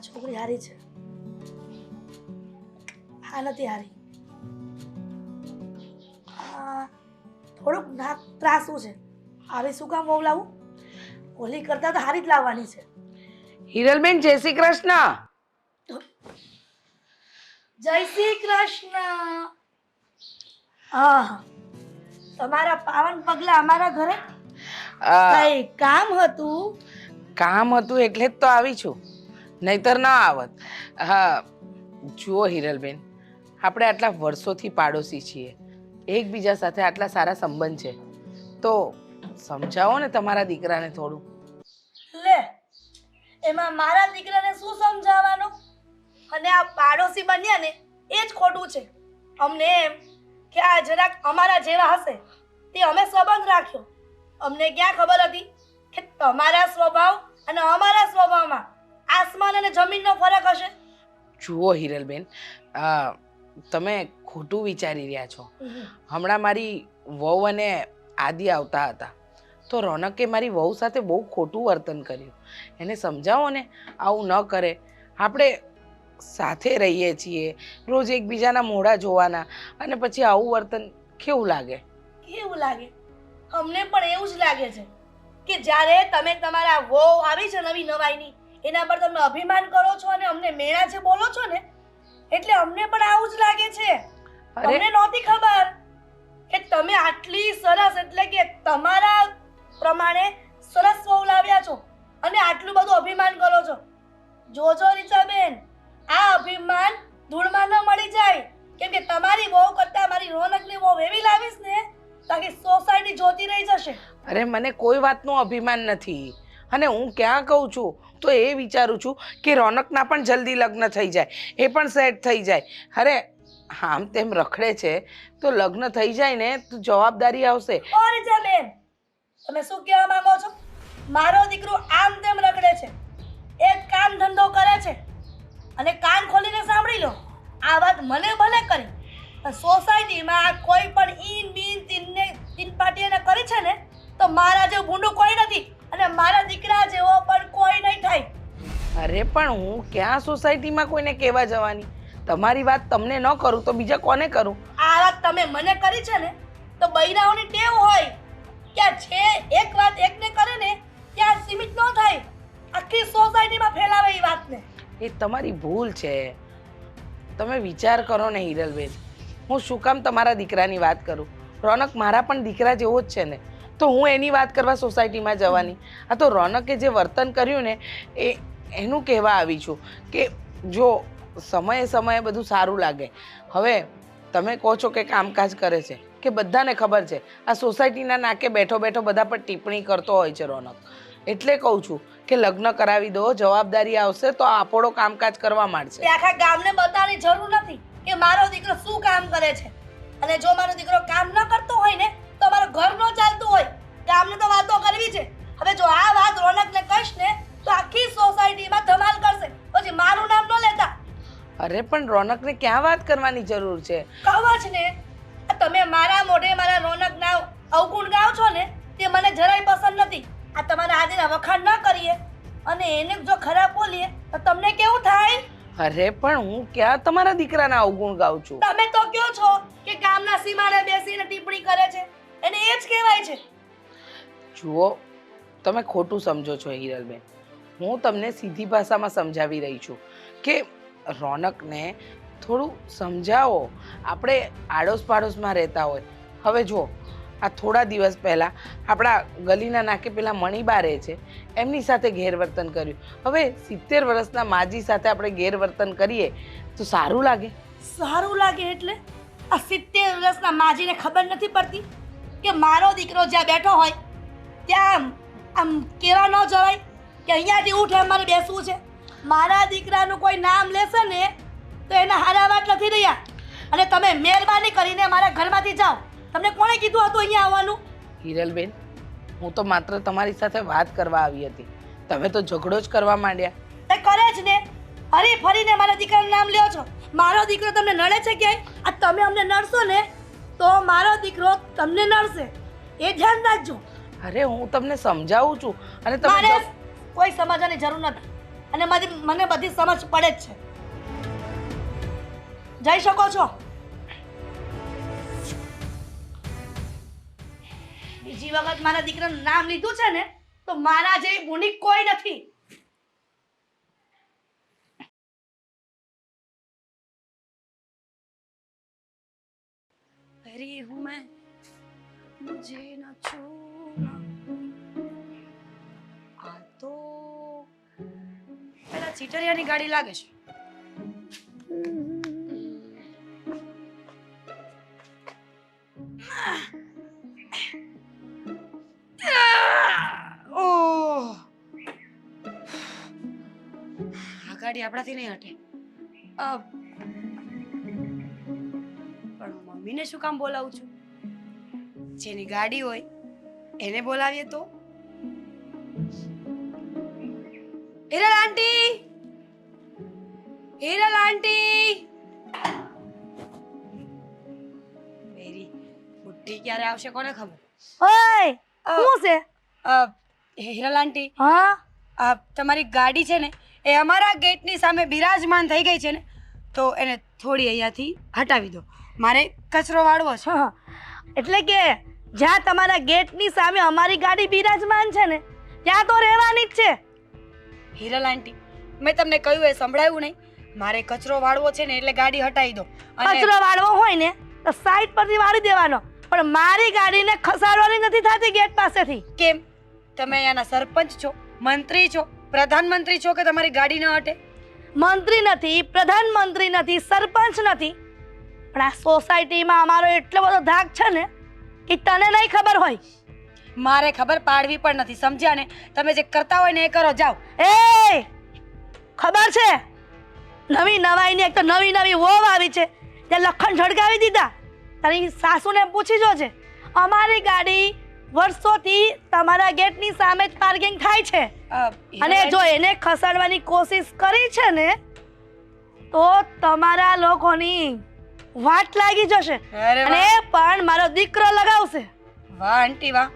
આ છોકરી હારી છે? આ નથી હારી. થોડુંક નાક ત્રાસું છે? આવી શું કામ વહુ લાવું? ઓલી કરતા તો હારી જ લાવવાની છે. હિરલબેન જય શ્રી કૃષ્ણ. જય શ્રી કૃષ્ણ. હા તમારા પાવન પગલા અમારા ઘરે? કઈ કામ હતું? કામ હતું એટલે જ તો આવી છું. નહીતર ના આવત. હા, જુઓ હિરલબેન, આપણે આટલા વર્ષોથી પાડોશી છીએ. એકબીજા સાથે આટલા સારા સંબંધ છે. તો સમજાવો ને તમારા દીકરાને થોડું. લે, એમાં મારા દીકરાને શું સમજાવવાનું? અને આ પાડોશી બન્યા ને, એ જ ખોટું છે. અમને એમ કે આ જરાક અમારા જેવા હશે, તે અમે સંબંધ રાખ્યો. અમને ક્યાં ખબર હતી કે તમારા સ્વભાવ અને અમારા સ્વભાવમાં આસમાન અને જમીનનો ફરક હશે? જુઓ હિરલબેન તમે ખોટું વિચારી રહ્યા છો. હમણાં મારી વહુ અને આદિ આવતા હતા. તો રોનકે મારી વહુ સાથે બહુ ખોટું વર્તન કર્યું. એને સમજાવો ને આવું ન કરે. આપણે સાથે રહીએ છીએ રોજ એકબીજાના મોઢા જોવાના અને પછી આવું વર્તન કેવું લાગે? કેવું લાગે? અમને પણ એવું જ લાગે છે કે જ્યારે તમે તમારા વહુ આવી છે નવી નવાઈની એના પર તમે અભિમાન કરો છો અને અમને મેળા છે બોલો છો ને એટલે અમને પણ આવું જ લાગે છે. અમને નહોતી ખબર કે તમે આટલી સરસ એટલે કે તમારા પ્રમાણે સરસ વહુ લાવ્યા છો અને આટલું બધું અભિમાન કરો છો. જોજો રીચાબેન આ અભિમાન ધૂળમાં ન મળી જાય. કેમ કે તમારી વહુ કરતા મારી રોનકની વહુ એવી લાવીશ ને તાકી સોસાયટી જોતી રહી જશે. અરે મને કોઈ વાતનું અભિમાન નથી. અને હું ક્યાં કહું છું? તો એ વિચારું છું કે રોનકના પણ જલ્દી લગ્ન થઈ જાય. એ પણ સેટ થઈ જાય. અરે, આમ તેમ રખડે છે, તો લગ્ન થઈ જાય ને, તો જવાબદારી આવશે. રીચાબેન તમે શું કહેવા માંગો છો? મારો દીકરો આમ તેમ રખડે છે. એક કામ ધંધો કરે છે અને કાન ખોલીને સાંભળી લો. આ વાત મને ભલે કરી સોસાયટીમાં સોસાયટીમાં કોઈ પણ ઈન બીન તીનને તીન પાટીને કરી છે ને, તો મારા જેવું ભૂંડું કોઈ નથી. અને મારા દીકરા જેવો પણ કોઈ નહીં થાય. અરે પણ હું ક્યાં સોસાયટીમાં કોઈને કહેવા જવાની? તમારી વાત તમને ન કરું તો બીજા કોને કરું? આ વાત તમે મને કરી છે ને તો બૈરાઓની ટેવ હોય. કે આ છે એક વાત એકને કરે ને ત્યાં સીમિત ન થાય. આખી સોસાયટીમાં ફેલાવે એ વાતને. એ તમારી ભૂલ છે. તમે વિચાર કરો ને હિરલબેન. હું શું કામ તમારા દીકરાની વાત કરું? રોનક મારા પણ દીકરા જેવો જ છે ને. તો હું એની વાત કરવા સોસાયટીમાં જવાની. આ તો રોનકે જે વર્તન કર્યું ને, એ એનું કહેવા આવી છું કે જો સમયે સમયે બધું સારું લાગે. હવે તમે કહો છો કે કામકાજ કરે છે, કે બધાને ખબર છે, આ સોસાયટીના નાકે બેઠો બેઠો બધા પર ટિપ્પણી કરતો હોય છે રોનક. એટલે કહું છું કે લગ્ન કરાવી દો, જવાબદારી આવશે તો આપોડો કામકાજ કરવા માંડશે. આખા ગામને બતાવવાની જરૂર નથી કે મારો દીકરો શું કામ કરે છે? અને જો મારો દીકરો કામ ન કરતો હોય ને તો મારો ઘર ન ચાલતું હોય. કામને તો વાતો કરવી છે. હવે જો આ વાત રોનકને કહીશ ને તો આખી સોસાયટીમાં ધમાલ કરશે. પછી મારું નામ ન લેતા. અરે પણ રોનકને ક્યાં વાત કરવાની જરૂર છે? કહો જ ને તમે મારા મોઢે મારા રોનક ના અવગુણ ગાઓ છો ને તે મને જરાય પસંદ નથી. આ તમારા આદિના વખાણ ન કરીએ. અને એને જો ખરાબ બોલીએ તો તમને કેવું થાય? અરે પણ હું ક્યાં તમારા દીકરાના અવગુણ ગાઉં છું? તમે તો કયો છો? કે ગામના સીમાડે બેસીને ટિપ્પણી કરે છે? એને એ જ કહેવાય છે. જુઓ તમે ખોટું સમજો છો હિરલબેન. હું તમને સીધી ભાષામાં સમજાવી રહી છું કે રોનકને થોડું સમજાવો. આપણે આડોશ પાડોશમાં રહેતા હોય. હવે જુઓ આ થોડા દિવસ પહેલાં આપણા ગલીના નાકે પેલા મણીબા રહે છે. એમની સાથે ગેરવર્તન કર્યું. હવે સિત્તેર વર્ષના માજી સાથે આપણે ગેરવર્તન કરીએ તો સારું લાગે. સારું લાગે એટલે? આ સિત્તેર વર્ષના માજીને ખબર નથી પડતી કે મારો દીકરો જ્યાં બેઠો હોય ત્યાં આમ કેવા ન જવાય કે અહીંયાથી ઉઠે અમારે બેસવું છે. મારા દીકરાનું કોઈ નામ લેશે ને તો એના હારા વાત નથી રહ્યા. અને તમે મહેરબાની કરીને મારા ઘરમાંથી જાઓ. તમને કોણે કીધું હતું અહીંયા આવવાનું? હિરલબેન હું તો માત્ર તમારી સાથે વાત કરવા આવી હતી. તમે તો ઝઘડો જ કરવા માંડ્યા. કરે જ ને. હરી ફરીને મારા દીકરાનું નામ લ્યો છો. મારો દીકરો તમને નડે છે કે આ તમે અમને નડશો ને તો મારો દીકરો તમને નડશે. એ ધ્યાન રાખજો. અરે હું તમને સમજાવું છું. અને તમારે કોઈ સમજવાની જરૂર નથી. અને મારી મને બધી સમજ પડે જ છે. જઈ શકો છો. બીજી વખત મારા દીકરાનું નામ લીધું છે ને તો મારા જેવી ભૂંડી કોઈ નથી. हरी हूँ मैं मुझे न छूना આ તો પેલા ચીટરિયાની ગાડી લાગે છે ઓહ આ ગાડી આપણાથી નહીં હટે પણ શું કામ બોલાવું છું? જેની ગાડી હોય એને બોલાવીએ તો? હિરલ આંટી! હિરલ આંટી! મેરી બુટ્ટી ક્યારે આવશે કોને ખબર? ઓય શું છે? હિરલ આંટી. હા? આ તમારી ગાડી છે ને એ અમારા ગેટની સામે બિરાજમાન થઈ ગઈ છે ને તો એને થોડી અહીંયાથી હટાવી દો. મારે કચરો વાળવો છે. એટલે કે જ્યાં તમારા ગેટની સામે અમારી ગાડી બિરાજમાન છે ને ત્યાં તો રહેવાની જ છે. હિરલ આંટી મેં તમને કહ્યું એ સંભળાયું નહીં. મારે કચરો વાળવો છે ને એટલે ગાડી હટાવી દો. કચરો વાળવો હોય ને તો સાઈડ પરથી વાળી દેવાનો. પણ મારી ગાડીને ખસાડવાની નથી થતી ગેટ પાસેથી. કેમ? તમે અહીંયાના સરપંચ છો મંત્રી છો પ્રધાનમંત્રી છો કે તમારી ગાડી ન હટે? મંત્રી નથી પ્રધાનમંત્રી નથી સરપંચ નથી. પણ આ સોસાયટીમાં અમારો એટલો બધો ધાક છે ને કે તને નહીં ખબર હોય. મારે ખબર પાડવી પણ નથી સમજ્યા ને? તમે જે કરતા હોય ને એ કરો જાઓ. એ ખબર છે? નવી નવાઈની એક તો નવી નવી વોવ આવી છે. ત્યાં લખણ ઝળગાવી દીધા. તારી સાસુને પૂછી જોજે. અમારી ગાડી વર્ષોથી તમારા ગેટની સામે જ પાર્કિંગ થાય છે. અને જો એને ખસાડવાની કોશિશ કરી છે ને તો તમારા લોકોની વાટ લાગી જશે. અરે અને વાહ. પણ મારો દીકરો લગાવશે. વાહ આંટી વાહ.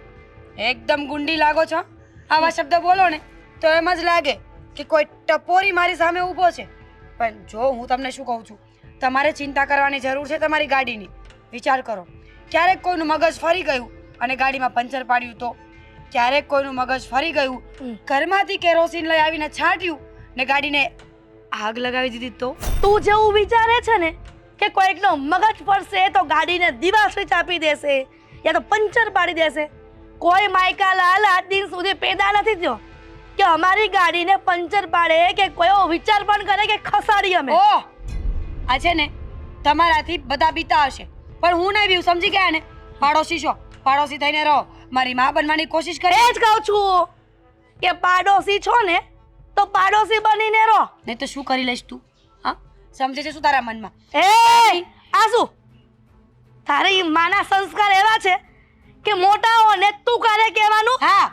એકદમ ગુંડી લાગો છો. આવા શબ્દ બોલો ને તો એમ જ લાગે કે કોઈ ટપોરી મારી સામે ઊભો છે. પણ જો હું તમને શું કહું છું તમારે ચિંતા કરવાની જરૂર છે તમારી ગાડીની. વિચાર કરો ક્યારેક કોઈનું મગજ ફરી ગયું અને ગાડીમાં પંચર પાડ્યું તો? ક્યારેક કોઈનું મગજ ફરી ગયું હમ. ઘરમાંથી કેરોસીન લઈ આવીને છાંટ્યું ને ગાડીને આગ લગાવી દીધી તો? તું જેવું વિચારે છે ને કે કોઈકનો મગજ પડશે તો ગાડીને દિવાસળી ચાપી દેશે યા તો પંચર પાડી દેશે. કોઈ માયકાલાલ આજ દિન સુધી પેદા નથી થયો કે અમારી ગાડીને પંચર પાડે કે કોઈ વિચાર પણ કરે કે ખસાડી અમે. આ છે ને તમારાથી બધા બીતા હશે. પણ હું નહીં બીવું સમજી ગયા ને? પાડોશી છો. પાડોશી થઈને રહો. મારી માં બનવાની કોશિશ કરે. જ કહું છું કે પાડોશી છો ને તો પાડોશી બનીને રહો. નહીં તો શું કરી લઈશ તું? સમજે છે શું તારા મનમાં? એ આ શું? તારી માના સંસ્કાર એવા છે કે મોટાઓને તું કરે કહેવાનું? હા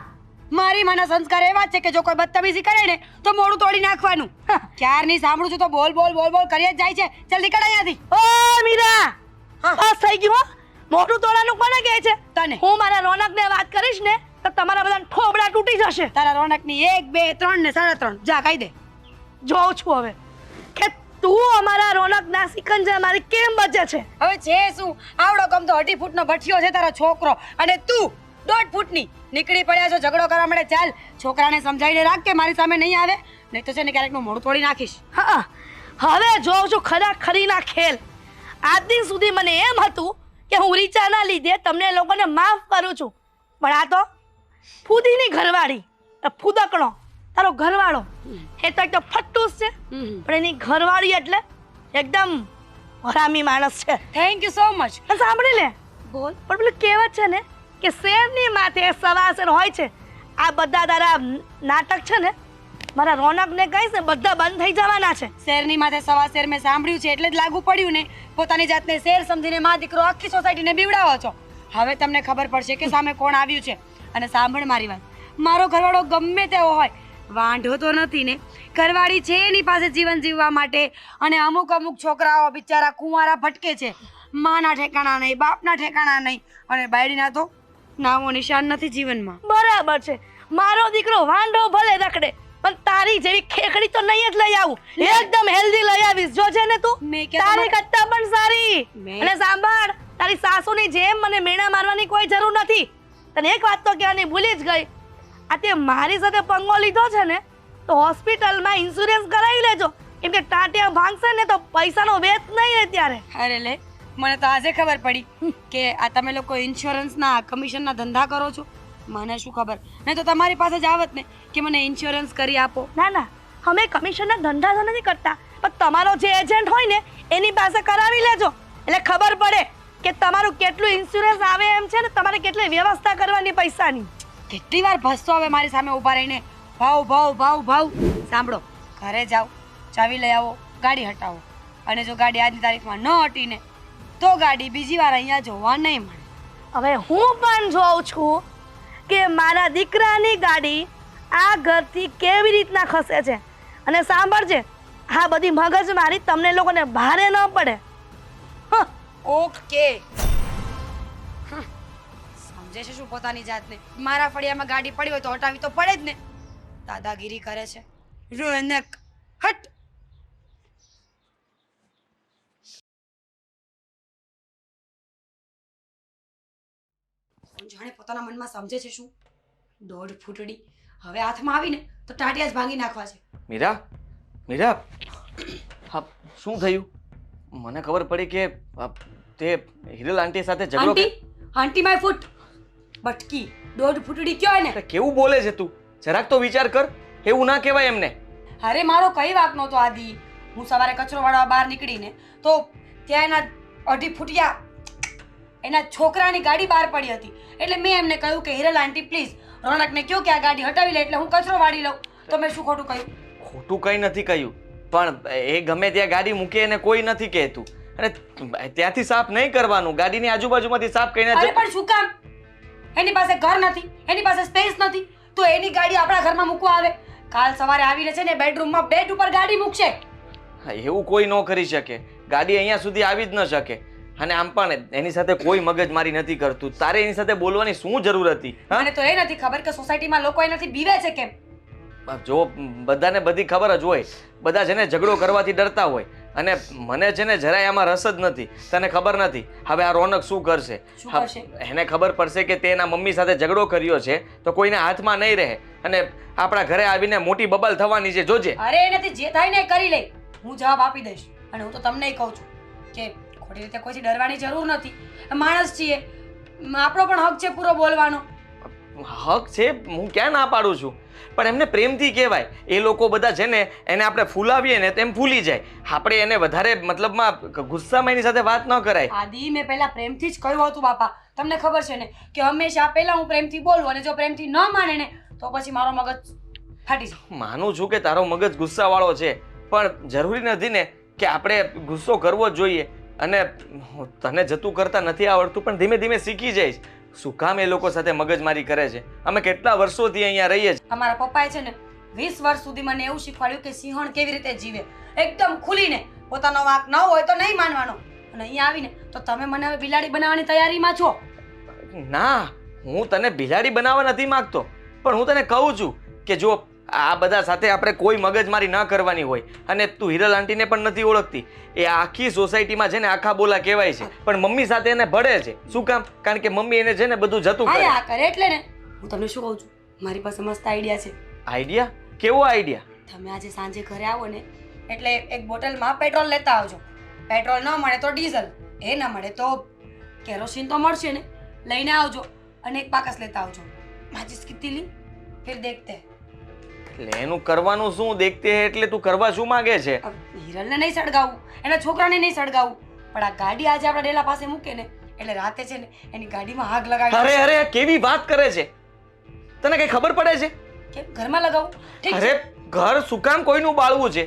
મારી માના સંસ્કાર એવા છે કે જો કોઈ બદતમીઝી કરે ને તો મોડું તોડી નાખવાનું. ક્યારની સાંભળું છું તો બોલ બોલ બોલ બોલ કરીએ જ જાય છે. ચાલ નીકળ અહીંયાથી. ઓ મીરા. બસ થઈ ગયું હો. મોઢું તોડવાનું કોને કહે છે? તને. હું મારા રોનકને વાત કરીશ ને તો તમારા બધા ઠોબડા તૂટી જશે. તારા રોનકની એક બે ત્રણ ને સાડા ત્રણ. જા કહી દે. જોઉં છું હવે. તું અમારા રોનકના સિકંજા મારી કેમ બચે છે? હવે છે શું? આવડો કમ તો અઢી ફૂટનો ભઠિયો છે તારો છોકરો. અને તું દોઢ ફૂટની. નીકળી પડ્યા છો ઝઘડો કરવા મળે ચાલ છોકરાને સમજાવીને રાખ કે મારી સામે નહીં આવે. નહીં તો છે ને ક્યારેક હું મોડું તોડી નાખીશ. હા હવે જોઉં છું ખરા ખરીના ખેલ. આજ દિન સુધી મને એમ હતું કે હું રીચાના લીધે તમને લોકોને માફ કરું છું. પણ આ તો ફૂદીની ઘરવાળી ફૂદકણો. તારો ઘરવાળો. એ તો એક તો ફટ્ટુસ છે. પણ એની ઘરવાળી એટલે એકદમ હરામી માણસ છે. થેન્ક યુ સો મચ સાંભળી લે. બોલ. પણ પેલું કહેવત છે ને કે શેરની માથે સવાસર હોય છે આ બધા તારા નાટક છે ને મારા રોનકને કહીશ ને બધા બંધ થઈ જવાના છે. શેરની માથે સવા શેર મેં સાંભળ્યું છે એટલે જ લાગુ પડ્યું ને. પોતાની જાતને શેર સમજીને માં દીકરો આખી સોસાયટીને બીવડાવો છો. હવે તમને ખબર પડશે કે સામે કોણ આવ્યું છે. અને સાંભળ મારી વાત. મારો ઘરવાળો ગમે તેવો હોય વાંઢો તો નથી ને. ઘરવાળી છે એની પાસે જીવન જીવવા માટે અને અમુક અમુક છોકરાઓ બિચારા કુંવારા ભટકે છે. માના ઠેકાણા નહીં બાપના ઠેકાણા નહીં અને બાયડીના તો નામો નિશાન નથી જીવનમાં. બરાબર છે. મારો દીકરો વાંઢો ભલે રખડે પણ તારી જેવી ખેખડી તો નહીં જ લઈ આવું. એકદમ હેલ્ધી લઈ આવીશ. જોજે ને તું તારી કરતા પણ સારી. અને સાંભળ તારી સાસુની જેમ મને મેણા મારવાની કોઈ જરૂર નથી. તને એક વાત તો કહેવાની ભૂલી જ ગઈ. આ તે મારી સાથે પંગો લીધો છે ને તો હોસ્પિટલમાં ઇન્સ્યોરન્સ કરાવી લેજો. કેમ કે ટાંટિયા ભાંગશે ને તો પૈસાનો વેચ નહીં રહે ત્યારે. અરે લે મને તો આજે ખબર પડી કે આ તમે લોકો ઇન્સ્યોરન્સના કમિશનના ધંધા કરો છો. મને શું ખબર? નહીં તો તમારી પાસે જ આવત ને કે મને ઇન્સ્યોરન્સ કરી આપો. ના ના અમે કમિશનના ધંધા તો નથી કરતા. પણ તમારો જે એજન્ટ હોય ને એની પાસે કરાવી લેજો. એટલે ખબર પડે કે તમારું કેટલું ઇન્સ્યોરન્સ આવે એમ છે ને તમારે કેટલી વ્યવસ્થા કરવાની પૈસાની. કેટલી વાર ભસતો હવે મારી સામે ઊભા રહીને? ભાવ ભાવ ભાવ ભાવ. સાંભળો ઘરે જાઓ ચાવી લઈ આવો ગાડી હટાવો. અને જો ગાડી આજની તારીખમાં ન હટીને તો ગાડી બીજી વાર અહીંયા જોવા નહીં મળે. હવે હું પણ જોઉં છું કે મારા દીકરાની ગાડી આ ઘરથી કેવી રીતના ખસે છે. અને સાંભળજે આ બધી મગજ મારી તમને લોકોને ભારે ન પડે. ઓકે. સમજે છે શું પોતાની જાતને? મારા ફળિયામાં ગાડી પડી હોય તો હટાવી તો પડે જ ને. દાદાગીરી કરે છે. રોનક હટ! જાણે પોતાના મનમાં સમજે છે શું? દોઢ ફૂટડી. હવે હાથમાં આવીને તો ટાટિયા જ ભાંગી નાખવા છે. મીરા મીરા હા શું થયું? મને ખબર પડી કે તે હિરલ આંટી સાથે ઝઘડો આંટી આંટી માય ફૂટ બટકી દોઢ ફૂટડી કયો એને? કેવું બોલે છે તું? જરાક તો વિચાર કર એવું ના કહેવાય એમને. અરે મારો કઈ વાક નહોતો આદિ. હું સવારે કચરો વાળવા બહાર નીકળીને તો ત્યાં એના અઢી ફૂટિયા એના છોકરાની ગાડી બહાર પડી હતી. એટલે મેં એમને કહ્યું કે હિરલ આંટી પ્લીઝ રોનકને કહ્યું કે આ ગાડી હટાવી લે એટલે હું કચરો વાળી લઉં. તો મેં શું ખોટું કહ્યું? ખોટું કંઈ નથી કહ્યું. પણ એ ગમે ત્યાં ગાડી મૂકે એને કોઈ નથી કહેતું. અને ત્યાંથી સાફ નહીં કરવાનું. ગાડીની આજુબાજુમાંથી સાફ કરીને પણ શું કામ? એની પાસે ઘર નથી એની પાસે સ્પેસ નથી. તો એની ગાડી આપણા ઘરમાં મૂકવા આવે. કાલ સવારે આવીને છે ને બેડરૂમમાં બેડ ઉપર ગાડી મૂકશે. એવું કોઈ ન કરી શકે. ગાડી અહીંયા સુધી આવી જ ન શકે. અને આમ પણ એની સાથે કોઈ મગજ મારી નથી કરતું. તારે એની સાથે બોલવાની શું જરૂર હતી મને તો એ નથી ખબર કે સોસાયટીમાં લોકો એનાથી બીવે છે કેમ? જો બધાને બધી ખબર જ હોય. બધા જેને ઝઘડો કરવાથી ડરતા હોય. અને મને છે ને જરાય આમાં રસ જ નથી તને ખબર નથી. હવે આ રોનક શું કરશે? એને ખબર પડશે કે તે એના મમ્મી સાથે ઝઘડો કર્યો છે તો કોઈને હાથમાં નહીં રહે. અને આપણા ઘરે આવીને મોટી બબલ થવાની છે જોજે. અરે એનાથી જે થાય ને કરી લે. હું જવાબ આપી દઈશ. અને હું તો તમને કહું છું કે ખોટી રીતે કોઈથી ડરવાની જરૂર નથી. માણસ છીએ. આપણો પણ હક છે પૂરો બોલવાનો. હક છે? હું ક્યાં ના પાડું છું? પણ એમને પ્રેમથી કહેવાય. એ લોકો બધા છે ને એને આપણે ફૂલાવીએ ને તો એમ ફૂલી જાય. આપણે એને વધારે મતલબમાં ગુસ્સામાં એની સાથે વાત ન કરાય. આદિ મેં પહેલા પ્રેમથી જ કહ્યું હતું બાપા. તમને ખબર છે ને કે હંમેશા પહેલા હું પ્રેમથી બોલું અને જો પ્રેમથી ન માને ને તો પછી મારો મગજ ફાટી જાય. માનું છું કે તારો મગજ ગુસ્સાવાળો છે પણ જરૂરી નથી ને કે આપણે ગુસ્સો કરવો જ જોઈએ. અને તને જતું કરતા નથી આવડતું પણ ધીમે ધીમે શીખી જઈશ. શું કામ એ લોકો સાથે મગજમારી કરે છે? અમે કેટલા વર્ષોથી અહીંયા રહીએ છીએ? અમારા પપ્પાએ છે ને વીસ વર્ષ સુધી મને એવું શીખવાડ્યું કે સિંહણ કેવી રીતે જીવે. એકદમ ખુલીને પોતાનો વાંક ન હોય તો નહીં માનવાનો. અને અહીંયા આવીને તો તમે મને હવે બિલાડી બનાવવાની તૈયારીમાં છો? ના હું તને બિલાડી બનાવવા નથી માંગતો. પણ હું તને કહું છું કે જો આ બધા સાથે આપણે કોઈ મગજમારી ન કરવાની હોય. અને તું હિરલ આંટીને પણ નથી ઓળખતી. એ આખી સોસાયટીમાં છે ને આખા બોલા કહેવાય છે. પણ મમ્મી સાથે એને ભળે છે. શું કામ? કારણ કે મમ્મી એને છે ને બધું જતું કરે. આ કરે એટલે ને. હું તમને શું કહું છું? મારી પાસે મસ્ત આઈડિયા છે. આઈડિયા? કેવો આઈડિયા? તમે આજે સાંજે ઘરે આવો ને એટલે એક બોટલમાં પેટ્રોલ લેતા આવજો. પેટ્રોલ ન મળે તો ડીઝલ એ ન મળે તો કેરોસીન તો મળશે ને. લઈને આવજો અને એક બાકસ લેતા આવજો. માચીસ કિતની લી ફિર દેખતે. એટલે એનું કરવાનું શું દેખતે હે એટલે તું કરવા શું માંગે છે? હિરલને નહીં સળગાવવું એના છોકરાને નહીં સળગાવવું પણ આ ગાડી આજે આપણા ડેલા પાસે મૂકે ને એટલે રાતે છે ને એની ગાડીમાં આગ લગાવી અરે અરે કેવી વાત કરે છે? તને કઈ ખબર પડે છે? કેમ ઘરમાં લગાવું? ઠીક અરે ઘર શું કામ કોઈનું બાળવું છે?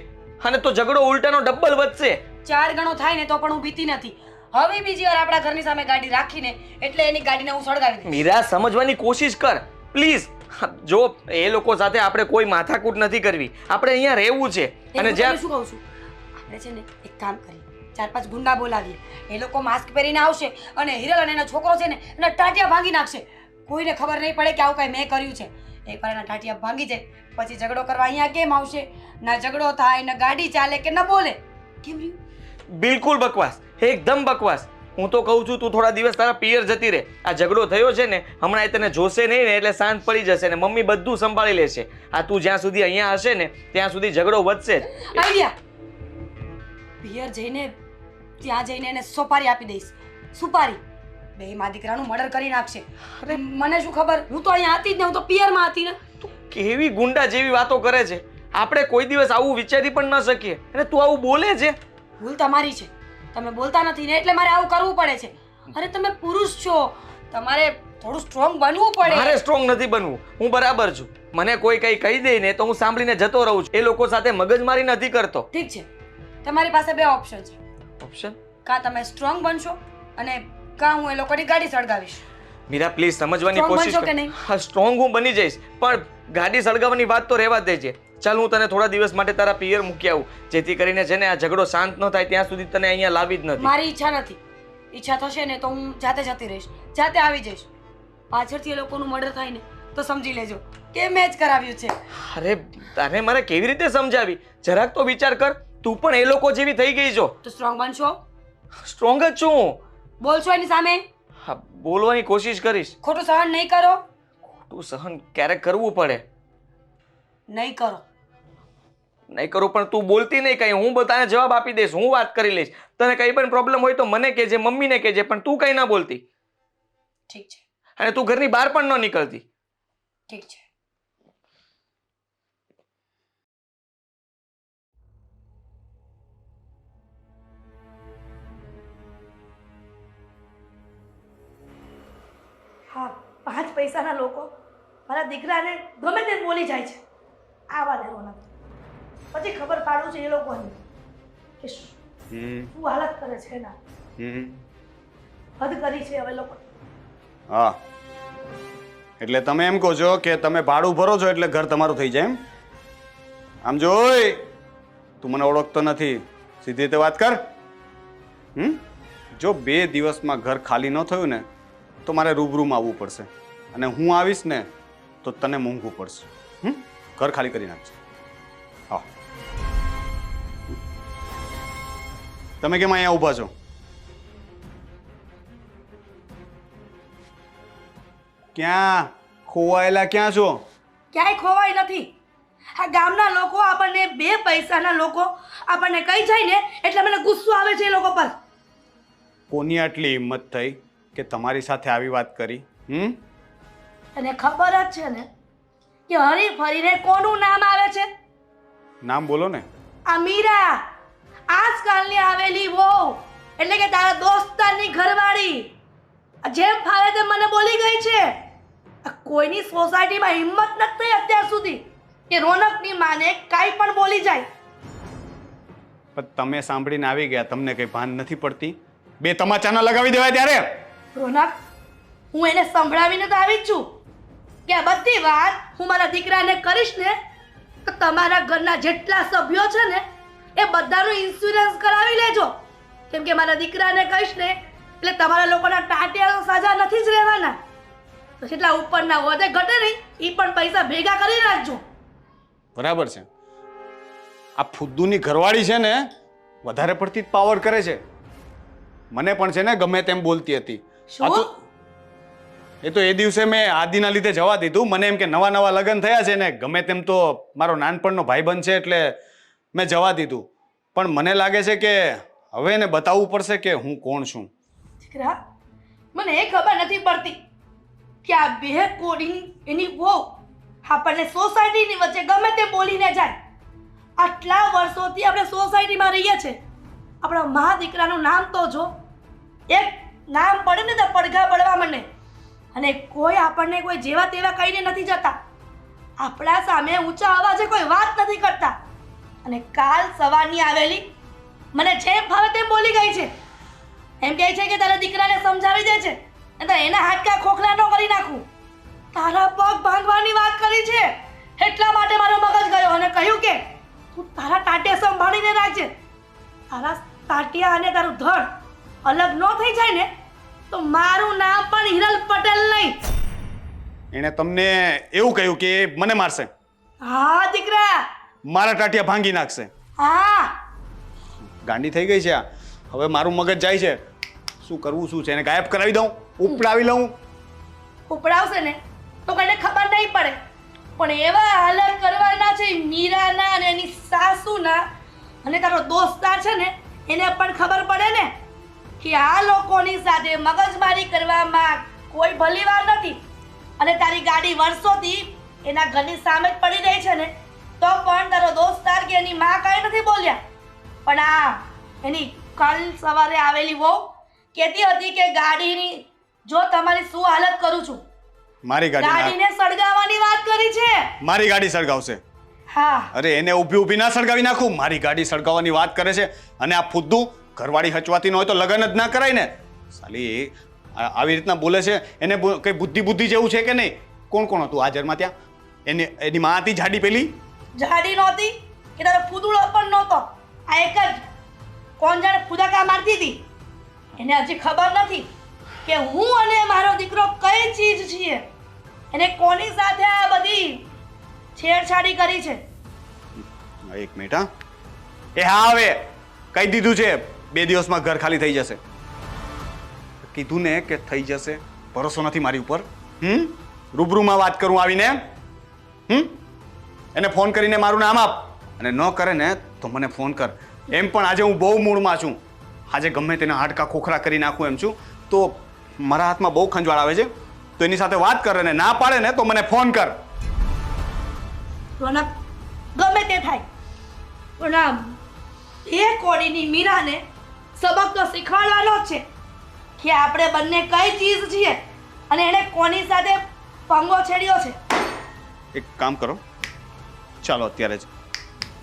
અને તો ઝઘડો ઉલટાનો ડબલ વધશે. ચાર ગણો થાય ને તો પણ હું બીતી નથી. હવે બીજી વાર આપણા ઘરની સામે ગાડી રાખીને એટલે એની ગાડીને હું સળગાવી દઈશ. મીરા સમજવાની કોશિશ કર. પ્લીઝ જો એ લોકો સાથે આપણે કોઈ માથાકૂટ નથી કરવી. આપણે અહીંયા રહેવું છે. અને જ્યાં શું કહું છું? આપણે છે ને એક કામ કરીએ. ચાર પાંચ ગુંડા બોલાવીએ. એ લોકો માસ્ક પહેરીને આવશે અને હિરલ અને એનો છોકરો છે ને એના ટાટિયા ભાંગી નાખશે. કોઈને ખબર નહીં પડે કે આવું કાંઈ મેં કર્યું છે. એકવાર એના ટાટિયા ભાંગી જાય. પછી ઝઘડો કરવા અહીંયા કેમ આવશે? ના ઝઘડો થાય ના ગાડી ચાલે કે ના બોલે? કેમ રહ્યું? બિલકુલ બકવાસ. એકદમ બકવાસ. હું તો કહું છું તું થોડા દિવસ તારા પિયર જતી રહે. આ ઝઘડો થયો છે ને હમણાં એ તને જોશે નહીં ને એટલે શાંત પડી જશે ને મમ્મી બધું સંભાળી લેશે. આ તું જ્યાં સુધી અહીંયા હશે ને ત્યાં સુધી ઝઘડો વધશે જ. આઈડિયા! પિયર જઈને ત્યાં જઈને એને સોપારી આપી દઈશ. સુપારી. બે માં દીકરાનું મર્ડર કરી નાખશે. અરે! મને શું ખબર? હું તો અહીંયા હતી જ ને હું તો પિયરમાં હતી ને. તું કેવી ગુંડા જેવી વાતો કરે છે? આપણે કોઈ દિવસ આવું વિચારી પણ ન શકીએ. અને તું આવું બોલે છે? ભૂલ તમારી છે. તમે બોલતા નથી ને એટલે મારે આવું કરવું પડે છે. અરે તમે પુરુષ છો. તમારે થોડું સ્ટ્રોંગ બનવું મારે પડે સ્ટ્રોંગ નથી બનવું. હું બરાબર છું. મને કોઈ કંઈ કહી દે ને તો હું સાંભળીને જતો રહું છું. એ લોકો સાથે મગજમારી નથી કરતો. ઠીક છે. તમારી પાસે બે ઓપ્શન છે. ઓપ્શન કાં તમે સ્ટ્રોંગ બનશો અને કાં હું એ લોકોની ગાડી સળગાવીશ. મીરા પ્લીઝ સમજવાની કોશિશ કર. નહીં? હા સ્ટ્રોંગ હું બની જઈશ. પણ ગાડી સળગાવવાની વાત તો રહેવા દેજે. ચાલ હું તને થોડા દિવસ માટે તારા પિયર મૂકી આવું. જેથી કરીને છે ને આ ઝઘડો શાંત ન થાય ત્યાં સુધી તને અહીંયા લાવી જ નથી. મારી ઈચ્છા નથી. ઈચ્છા થશે ને તો હું જાતે જતી રહીશ. જાતે આવી જઈશ. પાછળથી એ લોકોનું મર્ડર થાય ને તો સમજી લેજો કે મેં જ કરાવ્યું છે. અરે તને મારે કેવી રીતે સમજાવી? જરાક તો વિચાર કર. તું પણ એ લોકો જેવી થઈ ગઈ છો. તો સ્ટ્રોંગ બનશો સ્ટ્રોંગ જ છું. બોલશો એની સામે? હા બોલવાની કોશિશ કરીશ. ખોટું સહન નહીં કરો. તું સહન ક્યારેક કરવું પડે? નહીં કરો. નહીં કરું પણ તું બોલતી નહીં કઈ. હું બધાને જવાબ આપી દઈશ હું વાત કરી લઈશ. તને કઈ પણ પ્રોબ્લેમ હોય તો મને કહેજે મમ્મીને કહેજે પણ તું કઈ ના બોલતી. ઠીક છે. અને તું ઘરની બહાર પણ ન નીકળતી. ઠીક છે. હા પાંચ પૈસાના લોકો. મારા દીકરાને ગમે તે બોલી જાય છે. આવા દેવો નથી પછી ખબર પાડું છે એ લોકોને કે શું શું હાલત કરે છે એના. હદ કરી છે હવે લોકો. હા. એટલે તમે એમ કહો છો કે તમે ભાડું ભરો છો એટલે ઘર તમારું થઈ જાય એમ? આમ જોઈ તું મને ઓળખતો નથી. સીધી રીતે વાત કર. હમ? જો બે દિવસમાં ઘર ખાલી ન થયું ને તો મારે રૂબરૂમાં આવવું પડશે. અને હું આવીશ ને તો તને મોંઘું પડશે. હમ? ઘર ખાલી કરી નાખજો. હા. તમે કેમ અહીંયા ઊભા છો? ક્યાં? ખોવાયેલા ક્યાં છો? ક્યાંય ખોવાય નથી. આ ગામના લોકો આપણને બે પૈસાના લોકો આપણને કહી જાય ને એટલે મને ગુસ્સો આવે છે એ લોકો પર. કોની આટલી હિંમત થઈ કે તમારી સાથે આવી વાત કરી? હમ? અને ખબર જ છે ને કે હરી ફરીને કોનું નામ આવે છે? નામ બોલો ને. આ મીરા. આજકાલની આવેલી વહુ. એટલે કે તારા દોસ્તારની ઘરવાળી. જેમ ફાવે તેમ મને બોલી ગઈ છે. આ કોઈની સોસાયટીમાં હિંમત નથી થઈ અત્યાર સુધી કે રોનકની માને કાંઈ પણ બોલી જાય. પણ તમે સાંભળીને આવી ગયા તમને કંઈ ભાન નથી પડતી? બે તમાચાના લગાવી દેવાય ત્યારે. રોનક હું એને સંભળાવીને તો આવી જ છું. કે આ બધી વાત હું મારા દીકરાને કરીશ ને તો તમારા ઘરના જેટલા સભ્યો છે ને એ બધાનું ઇન્સ્યોરન્સ કરાવી લેજો. કેમ કે મારા દીકરાને કહીશ ને એટલે તમારા લોકોના ટાટિયાનો સાજા નથી જ રહેવાના. તો જેટલા ઉપરના વધે ઘટે નહીં એ પણ પૈસા ભેગા કરી રાખજો બરાબર છે. આ ફુદ્દુની ઘરવાળી છે ને વધારે પડતી જ પાવર કરે છે. મને પણ છે ને ગમે તેમ બોલતી હતી. એ તો એ દિવસે મેં આદિના લીધે જવા દીધું. મને એમ કે નવા નવા લગ્ન થયા છે ને ગમે તેમ તો મારો નાનપણનો ભાઈબંધ છે એટલે મેં જવા દીધું. પણ મને લાગે છે કે હવે એને બતાવવું પડશે કે હું કોણ છું. દીકરા, મને એ ખબર નથી પડતી કે આ બે કોડિંગ એની બહુ આપણને સોસાયટીની વચ્ચે ગમે તે બોલીને જાય. આટલા વર્ષોથી આપણે સોસાયટીમાં રહીએ છીએ. આપણા મા દીકરાનું નામ તો જો. એક નામ પડે ને તો પડઘા પડવા માંડે. અને કોઈ આપણને કોઈ જેવા તેવા કહીને નથી જતા. આપણા સામે ઊંચા અવાજે કોઈ વાત નથી કરતા. અને કાલ સવારની આવેલી મને જેમ ભાવે તેમ બોલી ગઈ છે. એમ કહે છે કે તારા દીકરાને સમજાવી દે છે તો એના હાડકા ખોખલા ન કરી નાખું. તારા પગ ભાંગવાની વાત કરી છે, એટલા માટે મારો મગજ ગયો અને કહ્યું કે તું તારા ટાટિયા સંભાળીને રાખજે. તારા ટાટિયા અને તારું ધડ અલગ ન થઈ જાય ને તો મારું નામ પણ હિરલ પટેલ નહીં. એણે તમને એવું કહ્યું કે એ મને મારશે. હા દીકરા. મારા ટાટિયા ભાંગી નાખશે. હા. ગાંડી થઈ ગઈ છે આ. હવે મારું મગજ જાય છે. શું કરવું શું છે? એને ગાયબ કરાવી દઉં ઉપડાવી લઉં. ઉપડાવશે ને તો કઈને ખબર નહીં પડે. પણ એવા હાલત કરવાના છે મીરાના અને એની સાસુના. અને તારો દોસ્તાર છે ને એને પણ ખબર પડે ને. કે આ લોકોની સાથે મગજમારી કરવામાં કોઈ ભલીવાર નથી. અને તારી ગાડી વર્ષોથી એના ઘરની સામે જ પડી રહી છે ને તો પણ તારો દોસ્તાર કે એની માં કાંઈ નથી બોલ્યા. પણ આ એની કાલ સવારે આવેલી વહુ કહેતી હતી કે ગાડીની જો તમારી શું હાલત કરું છું. મારી ગાડી ગાડીને સળગાવવાની વાત કરી છે? મારી ગાડી સળગાવશે. હા. અરે એને ઊભી ઊભી ના સળગાવી નાખું. મારી ગાડી સળગાવવાની વાત કરે છે. અને આ ફુદ્દુ ઘરવાળી હચવાતી ન હોય તો લગ્ન જ ના કરાય ને. સાલી આવી રીતના બોલે છે એને કંઈ બુદ્ધિ બુદ્ધિ જેવું છે કે નહીં? કોણ કોણ હતું હાજરમાં ત્યાં? એની એની માં હતી જાડી પેલી? જાડી નહોતી કે તારો ફૂદુડો પણ નહોતો. આ એક જ. કોણ જાણે ફુદાકા મારતી હતી? એને હજી ખબર નથી કે હું અને મારો દીકરો કઈ ચીજ છીએ. એને કોની સાથે આ બધી છેડછાડી કરી છે? એક મિનિટ હા. એ હા હવે કહી દીધું છે. બે દિવસમાં ઘર ખાલી થઈ જશે. કીધું ને કે થઈ જશે. ભરોસો નથી મારી ઉપર. હમ? રૂબરૂમાં વાત કરું આવીને. હમ? એને ફોન કરીને મારું નામ આપ. અને ન કરે ને તો મને ફોન કર. એમ પણ આજે હું બહુ મૂડમાં છું. આજે ગમે તેના હાડકા ખોખરા કરી નાખું એમ છું. તો મારા હાથમાં બહુ ખંજવાળ આવે છે. તો એની સાથે વાત કર અને ના પાડે ને તો મને ફોન કર. ગમે તે થાય. પણ આમ એ કોડીની મીરાને સબક તો શીખવાડવાનો જ છે કે આપણે બંને કઈ ચીજ છીએ અને એને કોની સાથે પંગો છેડ્યો છે? એક કામ કરો. ચાલો અત્યારે જ.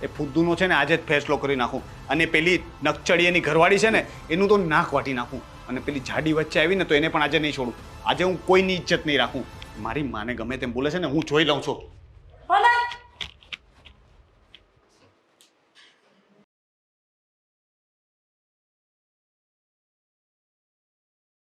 એ ફુદ્દુનો છે ને આજે જ ફેસલો કરી નાખું. અને પેલી નકચડીયાની ઘરવાળી છે ને એનું તો નાક વાટી નાખું. અને પેલી જાડી વચ્ચે આવી ને તો એને પણ આજે નહીં છોડું. આજે હું કોઈની ઇજ્જત નહીં રાખું. મારી માને ગમે તેમ બોલે છે ને હું જોઈ લઉં છું.